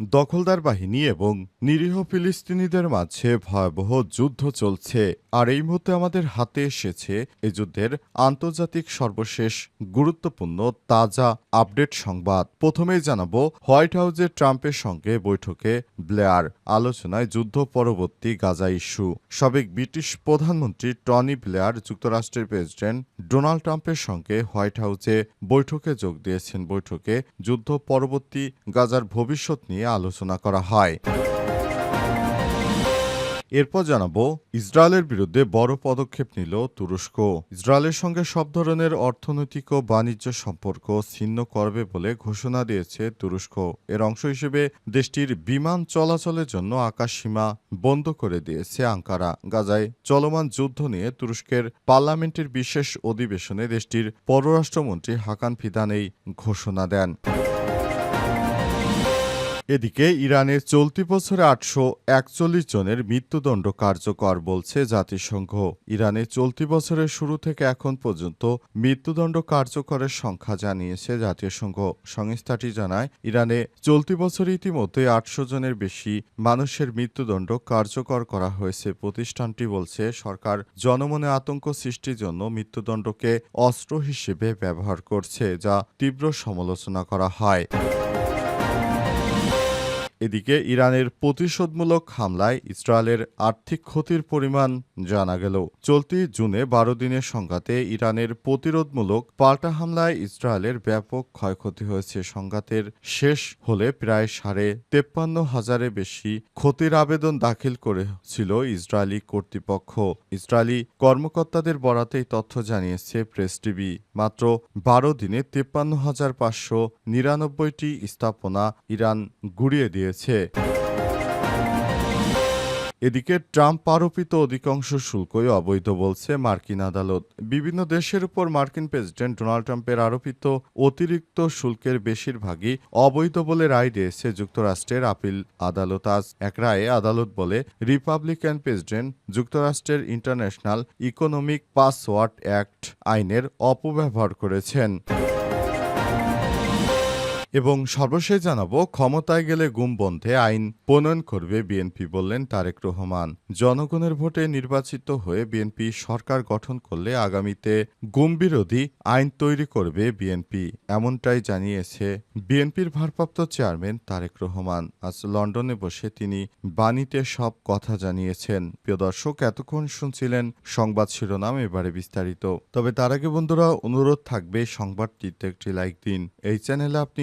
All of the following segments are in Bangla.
দখলদার বাহিনী এবং নিরীহ ফিলিস্তিনিদের মাঝে ভয়াবহ যুদ্ধ চলছে। আর এই মুহূর্তে আমাদের হাতে এসেছে এ যুদ্ধের আন্তর্জাতিক সর্বশেষ গুরুত্বপূর্ণ তাজা আপডেট সংবাদ। প্রথমেই জানাব, হোয়াইট হাউসে ট্রাম্পের সঙ্গে বৈঠকে ব্লেয়ার, আলোচনায় যুদ্ধ পরবর্তী গাজা ইস্যু। সাবেক ব্রিটিশ প্রধানমন্ত্রী টনি ব্লেয়ার, যুক্তরাষ্ট্রের প্রেসিডেন্ট ডোনাল্ড ট্রাম্পের সঙ্গে হোয়াইট হাউসে বৈঠকে যোগ দিয়েছেন। বৈঠকে যুদ্ধ পরবর্তী গাজার ভবিষ্যৎ নিয়ে আলোচনা করা হয়। এরপর জানাব, ইসরায়েলের বিরুদ্ধে বড় পদক্ষেপ নিল তুরস্ক। ইসরায়েলের সঙ্গে সব ধরনের অর্থনৈতিক ও বাণিজ্য সম্পর্ক ছিন্ন করবে বলে ঘোষণা দিয়েছে তুরস্ক। এর অংশ হিসেবে দেশটির বিমান চলাচলের জন্য আকাশ সীমা বন্ধ করে দিয়েছে আঙ্কারা। গাজায় চলমান যুদ্ধ নিয়ে তুরস্কের পার্লামেন্টের বিশেষ অধিবেশনে দেশটির পররাষ্ট্রমন্ত্রী হাকান ফিদান এই ঘোষণা দেন। এদিকে ইরানের চলতি বছরে আটশো একচল্লিশ জনের মৃত্যুদণ্ড কার্যকর বলছে জাতিসংঘ। ইরানে চলতি বছরের শুরু থেকে এখন পর্যন্ত মৃত্যুদণ্ড কার্যকরের সংখ্যা জানিয়েছে জাতিসংঘ। সংস্থাটি জানায়, ইরানে চলতি বছর ইতিমধ্যে আটশো জনের বেশি মানুষের মৃত্যুদণ্ড কার্যকর করা হয়েছে। প্রতিষ্ঠানটি বলছে, সরকার জনমনে আতঙ্ক সৃষ্টির জন্য মৃত্যুদণ্ডকে অস্ত্র হিসেবে ব্যবহার করছে, যা তীব্র সমালোচনা করা হয়। এদিকে ইরানের প্রতিশোধমূলক হামলায় ইসরায়েলের আর্থিক ক্ষতির পরিমাণ জানা গেল। চলতি জুনে বারো দিনের সংঘাতে ইরানের প্রতিরোধমূলক পাল্টা হামলায় ইসরায়েলের ব্যাপক ক্ষয়ক্ষতি হয়েছে। সংঘাতের শেষ হলে প্রায় সাড়ে তেপ্পান্ন হাজারে বেশি ক্ষতির আবেদন দাখিল করেছিল ইসরায়েলি কর্তৃপক্ষ। ইসরায়েলি কর্মকর্তাদের বরাতেই তথ্য জানিয়েছে প্রেস টিভি। মাত্র বারো দিনে তেপ্পান্ন হাজার পাঁচশো নিরানব্বইটি স্থাপনা ইরান গুড়িয়ে দিয়েছে। এদিকে ট্রাম্প আরোপিত অধিকাংশ শুল্কই অবৈধ বলছে মার্কিন আদালত। বিভিন্ন দেশের উপর মার্কিন প্রেসিডেন্ট ডোনাল্ড ট্রাম্পের আরোপিত অতিরিক্ত শুল্কের বেশিরভাগই অবৈধ বলে রায় দিয়েছে যুক্তরাষ্ট্রের আপিল আদালত। আজ এক রায়ে আদালত বলে, রিপাবলিকান প্রেসিডেন্ট, যুক্তরাষ্ট্রের ইন্টারন্যাশনাল ইকোনমিক পাসওয়ার্ড অ্যাক্ট আইনের অপব্যবহার করেছেন। এবং সর্বশেষ জানাব, ক্ষমতায় গেলে গুম বন্ধে আইন প্রণয়ন করবে বিএনপি বললেন তারেক রহমান। জনগণের ভোটে নির্বাচিত হয়ে বিএনপি সরকার গঠন করলে আগামীতে গুম বিরোধী আইন তৈরি করবে বিএনপি, এমনটাই জানিয়েছে বিএনপির ভারপ্রাপ্ত চেয়ারম্যান তারেক রহমান। আজ লন্ডনে বসে তিনি বাণীতে সব কথা জানিয়েছেন। প্রিয় দর্শক, এতক্ষণ শুনছিলেন সংবাদ শিরোনাম, এবারে বিস্তারিত। তবে তার আগে বন্ধুরা, অনুরোধ থাকবে সংবাদটিতে একটি লাইক দিন। এই চ্যানেলে আপনি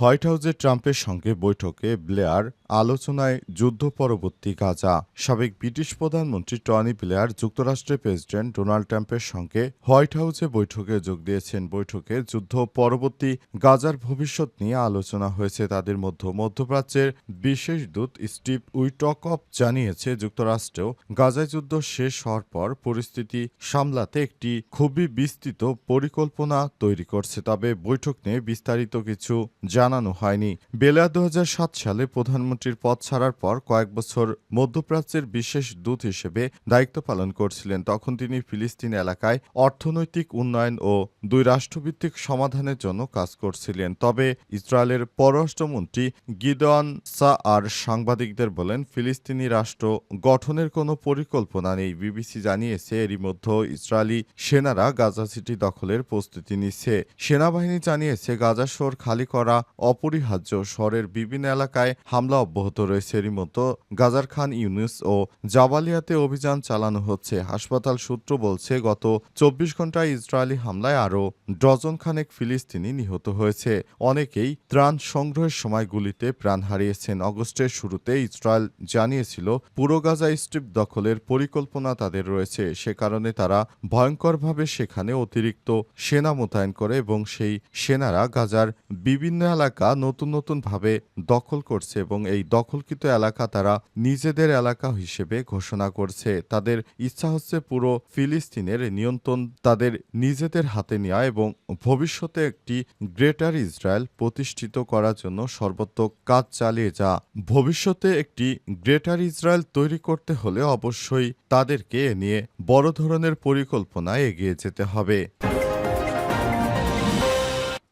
হোয়াইট হাউসে ট্রাম্পের সঙ্গে বৈঠকে ব্লেয়ার আলোচনায় যুদ্ধ পরবর্তী গাজা। সাবেক ব্রিটিশ প্রধানমন্ত্রী টনি ব্লেয়ার, যুক্তরাষ্ট্রের প্রেসিডেন্ট ডোনাল্ড ট্রাম্পের সঙ্গে হোয়াইট হাউসে বৈঠকে যোগ দিয়েছেন। বৈঠকে যুদ্ধ পরবর্তী গাজার ভবিষ্যৎ নিয়ে আলোচনা হয়েছে। তাদের মধ্যে মধ্যপ্রাচ্যের বিশেষ দূত স্টিভ উইটকপ জানিয়েছে, যুক্তরাষ্ট্রেও গাজায় যুদ্ধ শেষ হওয়ার পর পরিস্থিতি সামলাতে একটি খুবই বিস্তৃত পরিকল্পনা তৈরি করছে। তবে বৈঠক নিয়ে বিস্তারিত কিছু জানানো হয়নি। বেলা দু হাজার সাত সালে প্রধানমন্ত্রীর পদ ছাড়ার পর কয়েক বছর মধ্যপ্রাচ্যের বিশেষ দূত হিসেবে দায়িত্ব পালন করছিলেন। তখন তিনি ফিলিস্তিন এলাকায় অর্থনৈতিক উন্নয়ন ও দুই রাষ্ট্রভিত্তিক সমাধানের জন্য কাজ করছিলেন। তবে ইসরায়েলের পররাষ্ট্রমন্ত্রী গিদওয়ান সা আর সাংবাদিকদের বলেন, ফিলিস্তিনি রাষ্ট্র গঠনের কোনো পরিকল্পনা নেই। বিবিসি জানিয়েছে, এরই মধ্যে ইসরায়েলি সেনারা গাজা সিটি দখলের প্রস্তুতি নিচ্ছে। সেনাবাহিনী জানিয়েছে, গাজা শহর খালি করা অপরিহার্য শহরের বিভিন্ন এলাকায় হামলা অব্যাহত রয়েছে। এরই মতো গাজার খান ইউনুস ও জাবালিয়াতে অভিযান চালানো হচ্ছে। হাসপাতাল সূত্র বলছে, গত চব্বিশ ঘন্টায় ইসরায়েলি হামলায় আরও ডজন খানেক ফিলিস্তিনি নিহত হয়েছে। অনেকেই ত্রাণ সংগ্রহের সময় গুলিতে প্রাণ হারিয়েছেন। অগস্টের শুরুতে ইসরায়েল জানিয়েছিল, পুরো গাজা স্ট্রিপ দখলের পরিকল্পনা তাদের রয়েছে। সে কারণে তারা ভয়ঙ্করভাবে সেখানে অতিরিক্ত সেনা মোতায়েন করে এবং সেই সেনারা গাজার বিভিন্ন এলাকা নতুন নতুনভাবে দখল করছে এবং এই দখলকৃত এলাকা তারা নিজেদের এলাকা হিসেবে ঘোষণা করছে। তাদের ইচ্ছা হচ্ছে পুরো ফিলিস্তিনের নিয়ন্ত্রণ তাদের নিজেদের হাতে নেওয়া এবং ভবিষ্যতে একটি গ্রেটার ইসরায়েল প্রতিষ্ঠিত করার জন্য সর্বোত্তক কাজ চালিয়ে যা। ভবিষ্যতে একটি গ্রেটার ইসরায়েল তৈরি করতে হলে অবশ্যই তাদেরকে নিয়ে বড় ধরনের পরিকল্পনায় এগিয়ে যেতে হবে।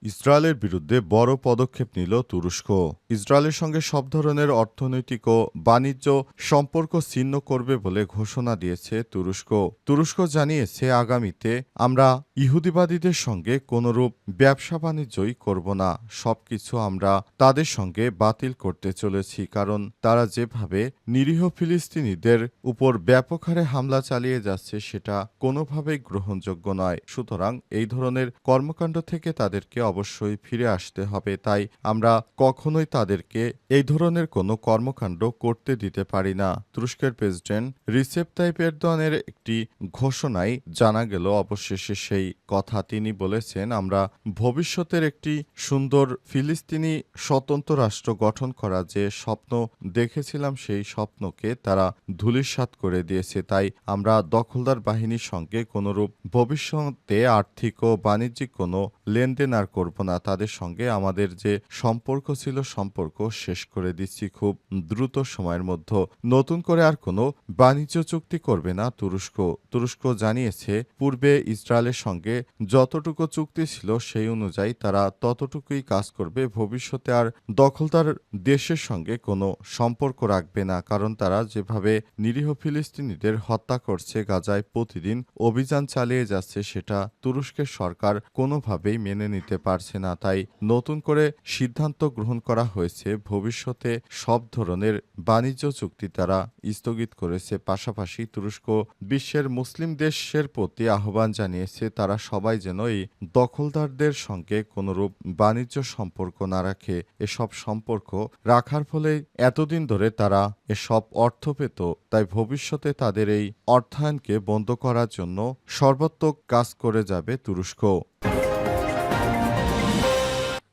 ইসরায়েলের বিরুদ্ধে বড় পদক্ষেপ নিল তুরস্ক। ইসরায়েলের সঙ্গে সব ধরনের অর্থনৈতিক ও বাণিজ্য সম্পর্ক ছিন্ন করবে বলে ঘোষণা দিয়েছে তুরস্ক। তুরস্ক জানিয়েছে আগামীতে আমরা ইহুদিবাদীদের সঙ্গে কোনরূপ ব্যবসা বাণিজ্যই করব না। সবকিছু আমরা তাদের সঙ্গে বাতিল করতে চলেছি কারণ তারা যেভাবে নিরীহ ফিলিস্তিনিদের উপর ব্যাপক হারে হামলা চালিয়ে যাচ্ছে সেটা কোনোভাবেই গ্রহণযোগ্য নয়। সুতরাং এই ধরনের কর্মকাণ্ড থেকে তাদেরকে অবশ্যই ফিরে আসতে হবে। তাই আমরা কখনোই তাদেরকে এই ধরনের কোনো কর্মকাণ্ড করতে দিতে পারি না। তুরস্কের প্রেসিডেন্ট রিসেপ তাইপ এরদোয়ানের একটি ঘোষণায় জানা গেল, অবশেষে সেই কথা তিনি বলেছেন, আমরা ভবিষ্যতের একটি সুন্দর ফিলিস্তিনি স্বতন্ত্র রাষ্ট্র গঠন করা যে স্বপ্ন দেখেছিলাম, সেই স্বপ্নকে তারা ধূলিসাৎ করে দিয়েছে। তাই আমরা দখলদার বাহিনীর সঙ্গে কোনোরূপ ভবিষ্যতে আর্থিক ও বাণিজ্যিক কোনো লেনদেন আর করব না, তাদের সঙ্গে আমাদের যে সম্পর্ক ছিল সম্পর্ক শেষ করে দিচ্ছি খুব দ্রুত সময়ের মধ্যে। নতুন করে আর কোনো বাণিজ্য চুক্তি করবে না তুরস্ক। তুরস্ক জানিয়েছে, পূর্বে ইসরায়েলের সঙ্গে যতটুকু চুক্তি ছিল সেই অনুযায়ী তারা ততটুকুই কাজ করবে। ভবিষ্যতে আর দখলদার দেশের সঙ্গে কোনো সম্পর্ক রাখবে না, কারণ তারা যেভাবে নিরীহ ফিলিস্তিনিদের হত্যা করছে, গাজায় প্রতিদিন অভিযান চালিয়ে যাচ্ছে, সেটা তুরস্কের সরকার কোনোভাবেই মেনে নিতে পারছে না। তাই নতুন করে সিদ্ধান্ত গ্রহণ করা হয়েছে। ভবিষ্যতে সব ধরনের বাণিজ্য চুক্তি তারা স্থগিত করেছে। পাশাপাশি তুরস্ক বিশ্বের মুসলিম দেশের প্রতি আহ্বান জানিয়েছে, তারা সবাই যেন এই দখলদারদের সঙ্গে কোনরূপ বাণিজ্য সম্পর্ক না রাখে। এসব সম্পর্ক রাখার ফলে এতদিন ধরে তারা এসব অর্থ পেত। তাই ভবিষ্যতে তাদের এই অর্থায়নকে বন্ধ করার জন্য সর্বাত্মক কাজ করে যাবে তুরস্ক।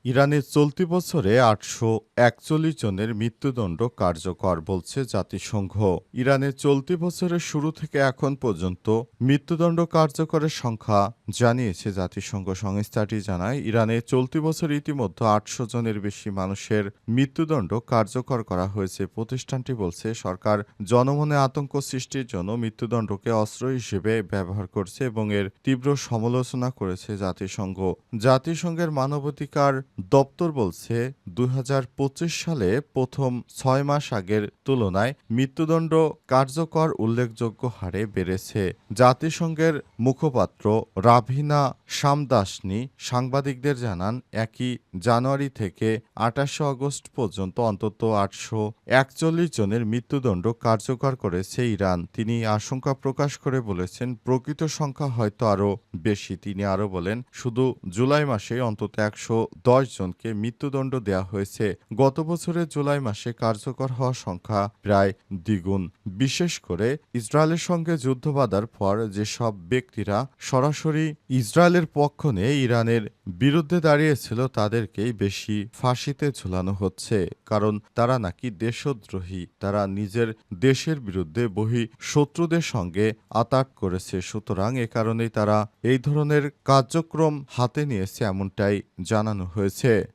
ইরানের চলতি বছরে আটশো একচল্লিশ জনের মৃত্যুদণ্ড কার্যকর বলছে জাতিসংঘ। ইরানের চলতি বছরের শুরু থেকে এখন পর্যন্ত মৃত্যুদণ্ড কার্যকরের সংখ্যা জানিয়েছে জাতিসংঘ সংস্থাটি জানায়। ইরানে চলতি বছর ইতিমধ্যে আটশো জনের বেশি মানুষের মৃত্যুদণ্ড কার্যকর করা হয়েছে। প্রতিষ্ঠানটি বলছে, সরকার জনমনে আতঙ্ক সৃষ্টির জন্য মৃত্যুদণ্ডকে অস্ত্র হিসেবে ব্যবহার করছে এবং এর তীব্র সমালোচনা করেছে জাতিসংঘ। জাতিসংঘের মানবাধিকার দপ্তর বলছে দু হাজার পঁচিশ সালে প্রথম ছয় মাস আগের তুলনায় মৃত্যুদণ্ড কার্যকর উল্লেখযোগ্য হারে বেড়েছে। জাতিসংঘের মুখপাত্র রাভিনা সামদাসনি সাংবাদিকদের জানান, একই জানুয়ারি থেকে আঠাশে আগস্ট পর্যন্ত অন্তত আটশো একচল্লিশ জনের মৃত্যুদণ্ড কার্যকর করেছে ইরান। তিনি আশঙ্কা প্রকাশ করে বলেছেন, প্রকৃত সংখ্যা হয়তো আরও বেশি। তিনি আরও বলেন, শুধু জুলাই মাসে অন্তত একশো দশ জনকে মৃত্যুদণ্ড দেওয়া হয়েছে। গত বছরের জুলাই মাসে কার্যকর হওয়া সংখ্যা প্রায় দ্বিগুণ। বিশেষ করে ইসরায়েলের সঙ্গে যুদ্ধ বাঁধার পর যেসব ব্যক্তিরা সরাসরি ইসরায়েলের পক্ষ নিয়ে ইরানের বিরুদ্ধে দাঁড়িয়েছিল, তাদেরকেই বেশি ফাঁসিতে ঝুলানো হচ্ছে। কারণ তারা নাকি দেশদ্রোহী, তারা নিজের দেশের বিরুদ্ধে বহি শত্রুদের সঙ্গে আতাক করেছে। সুতরাং এ কারণেই তারা এই ধরনের কার্যক্রম হাতে নিয়েছে, এমনটাই জানানো হয়েছে। છે.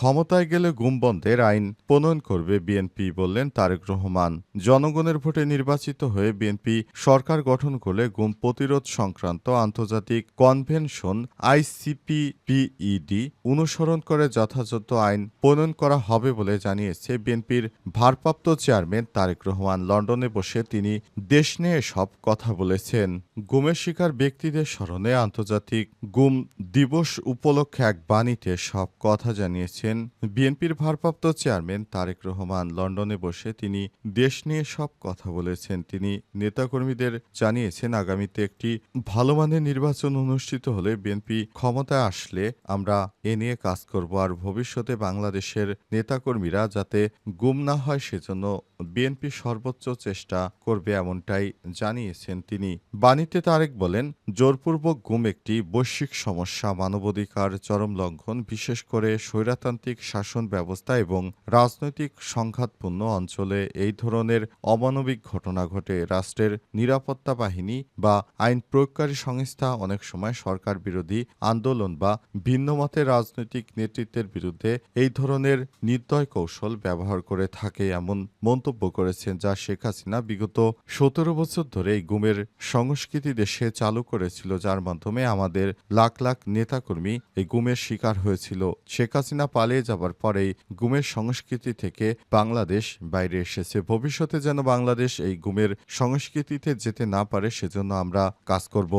ক্ষমতায় গেলে গুম বন্ধের আইন প্রণয়ন করবে বিএনপি বললেন তারেক রহমান। জনগণের ভোটে নির্বাচিত হয়ে বিএনপি সরকার গঠন করলে গুম প্রতিরোধ সংক্রান্ত আন্তর্জাতিক কনভেনশন আইসিপিপিইডি অনুসরণ করে যথাযথ আইন প্রণয়ন করা হবে বলে জানিয়েছে বিএনপির ভারপ্রাপ্ত চেয়ারম্যান তারেক রহমান। লন্ডনে বসে তিনি দেশ নিয়ে সব কথা বলেছেন। গুমের শিকার ব্যক্তিদের স্মরণে আন্তর্জাতিক গুম দিবস উপলক্ষে এক বাণীতে সব কথা জানিয়েছেন বিএনপির ভারপ্রাপ্ত চেয়ারম্যান তারেক রহমান লন্ডনে বসে তিনি দেশ নিয়ে সব কথা বলেছেন। তিনি নেতাকর্মীদের জানিয়েছেন, আগামীতে একটি ভালো মানের নির্বাচন অনুষ্ঠিত হলে বিএনপি ক্ষমতায় আসলে আমরা এ নিয়ে কাজ করব। আর ভবিষ্যতে বাংলাদেশের নেতাকর্মীরা যাতে গুম না হয় সেজন্য বিএনপি সর্বোচ্চ চেষ্টা করবে এমনটাই জানিয়েছেন তিনি। বাণীতে তারেক বলেন, জোরপূর্বক গুম একটি বৈশ্বিক সমস্যা, মানবাধিকার চরম লঙ্ঘন, বিশেষ করে স্বৈরাতান্ত্রিক শাসন ব্যবস্থা এবং রাজনৈতিক সংঘাতপূর্ণ অঞ্চলে এই ধরনের অমানবিক ঘটনা ঘটে। রাষ্ট্রের নিরাপত্তা বাহিনী বা আইন প্রয়োগকারী সংস্থা অনেক সময় সরকার বিরোধী আন্দোলন বা ভিন্নমতের রাজনৈতিক নেতৃত্বের বিরুদ্ধে এই ধরনের নির্দয় কৌশল ব্যবহার করে থাকে এমন মন্তব্য করেছেন যা শেখ হাসিনা বিগত সতেরো বছর ধরে এই গুমের সংস্কৃতি দেশে চালু করেছিল, যার মাধ্যমে আমাদের লাখ লাখ নেতাকর্মী এই গুমের শিকার হয়েছিল। শেখ হাসিনা পালিয়ে যাবার পরেই গুমের সংস্কৃতি থেকে বাংলাদেশ বাইরে এসেছে। ভবিষ্যতে যেন বাংলাদেশ এই গুমের সংস্কৃতিতে যেতে না পারে, সেজন্য আমরা কাজ করব।